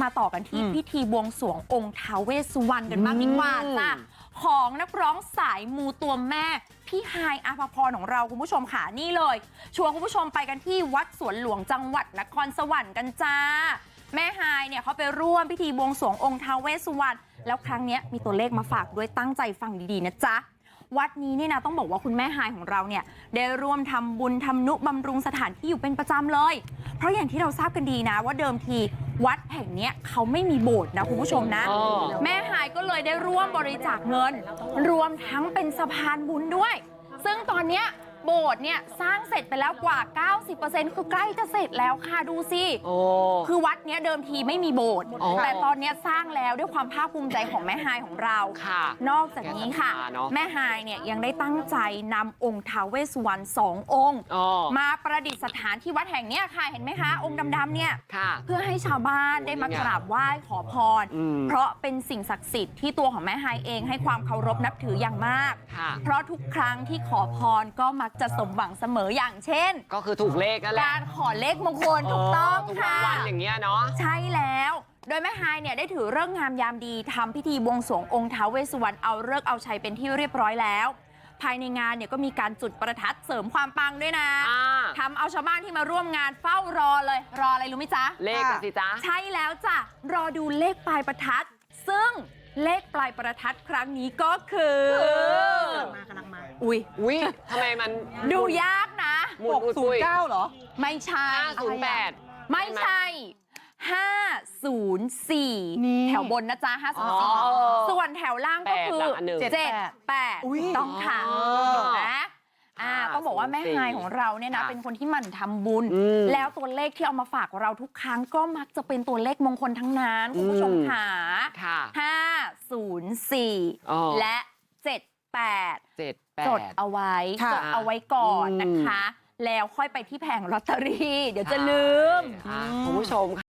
มาต่อกันที่อืมพิธีบวงสรวงองค์ท้าวเวสสุวรรณกันบ้างดีกว่าอืมจ้ะของนักร้องสายมูตัวแม่พี่ไฮายอาภาพรของเราคุณผู้ชมค่ะนี่เลยชวนคุณผู้ชมไปกันที่วัดสวนหลวงจังหวัดนครสวรรค์กันจ้า แม่ไฮายเนี่ยเขาไปร่วมพิธีบวงสรวงองค์ท้าวเวสสุวรรณแล้วครั้งเนี้ยมีตัวเลขมาฝากด้วยตั้งใจฟังดีๆนะจ๊ะวัดนี้เนี่ยนะต้องบอกว่าคุณแม่ไฮายของเราเนี่ยได้ร่วมทำบุญทำนุบำรุงสถานที่อยู่เป็นประจำเลย เพราะอย่างที่เราทราบกันดีนะว่าเดิมที วัดแห่งเนี้ยเขาไม่มีโบสถ์นะคุณผู้ชมนะอ๋อแม่ไฮายก็เลยได้ร่วมบริจาคเงิน รวมทั้งเป็นสะพานบุญด้วย ซึ่งตอนเนี้ยโบสถ์เนี่ยสร้างเสร็จไปแล้วกว่า 90%คือใกล้จะเสร็จแล้วค่ะดูสิ โอ้ คือวัดเนี้ยเดิมทีไม่มีโบสถ์อ๋อแต่ตอนเนี้ยสร้างแล้วด้วยความภาคภูมิใจของแม่ไฮายของเราค่ะนอกจากนี้ค่ะ แกศรัทธาเนอะแม่ไฮายเนี่ยยังได้ตั้งใจนำองค์ท้าวเวสสุวรรณสององค์ อ๋อ มาประดิษฐานที่วัดแห่งเนี้ยค่ะเห็นไหมคะองค์ดำๆเนี่ย ค่ะ เพื่อให้ชาวบ้านได้มากราบไหว้ขอพร อืมเพราะเป็นสิ่งศักดิ์สิทธิ์ที่ตัวของแม่ไฮายเองให้ความเคารพนับถืออย่างมาก ค่ะ เพราะทุกครั้งที่ขอพรก็มักจะสมหวังเสมออย่างเช่น ก็คือถูกเลขนั่นแหละการขอเลขมงคลถูกต้องถูกค่ะรางวัลอย่างเงี้ยเนาะ ใช่แล้ว โดยแม่ฮายเนี่ยได้ถือเรื่องงามยามดีทำพิธีบวงสรวงองค์ท้าวเวสสุวรรณเอาเลิกษ์เอาชัยเป็นที่เรียบร้อยแล้ว ภายในงานเนี่ยก็มีการจุดประทัดเสริมความปังด้วยนะอ่า ทำเอาชาวบ้านที่มาร่วมงานเฝ้ารอเลย รออะไรรู้ไหมจ๊ะ เลขกันสิจ๊ะ ใช่แล้วจ้ะ รอดูเลขปลายประทัด ซึ่งเลขปลายประทัดครั้งนี้ก็คือมากำลังมา อุ้ยอุ้ยทำไมมันดูยากนะหมุนอุ้ยอุ้ย609เหรอ ไม่ใช่ห้าศูนย์แปดไม่ใช่504นี่แถวบนนะจ๊ะอ๋อ504ส่วนแถวล่างก็คือ แปดละอันหนึ่งเจ็ดแปดอุ๊ย ต้องค่ะอ๋อเห็นไหมอ่าห้าต้องบอกว่าแม่ศูนย์สี่ฮายของเราเนี่ยนะค่ะเป็นคนที่หมั่นทำบุญ อืมแล้วตัวเลขที่เอามาฝากเราทุกครั้งก็มักจะเป็นตัวเลขมงคลทั้งนั้นคุณผู้ชมอืม ค่ะ ค่ะ 504 อ๋อและ 78เจ็ดแปจดด เอาไว้ค่ะ จดเอาไว้ก่อนอืมนะคะ แล้วค่อยไปที่แผงลอตเตอรี่ เดี๋ยวจะลืมอะคุณผู้ชมค่ะ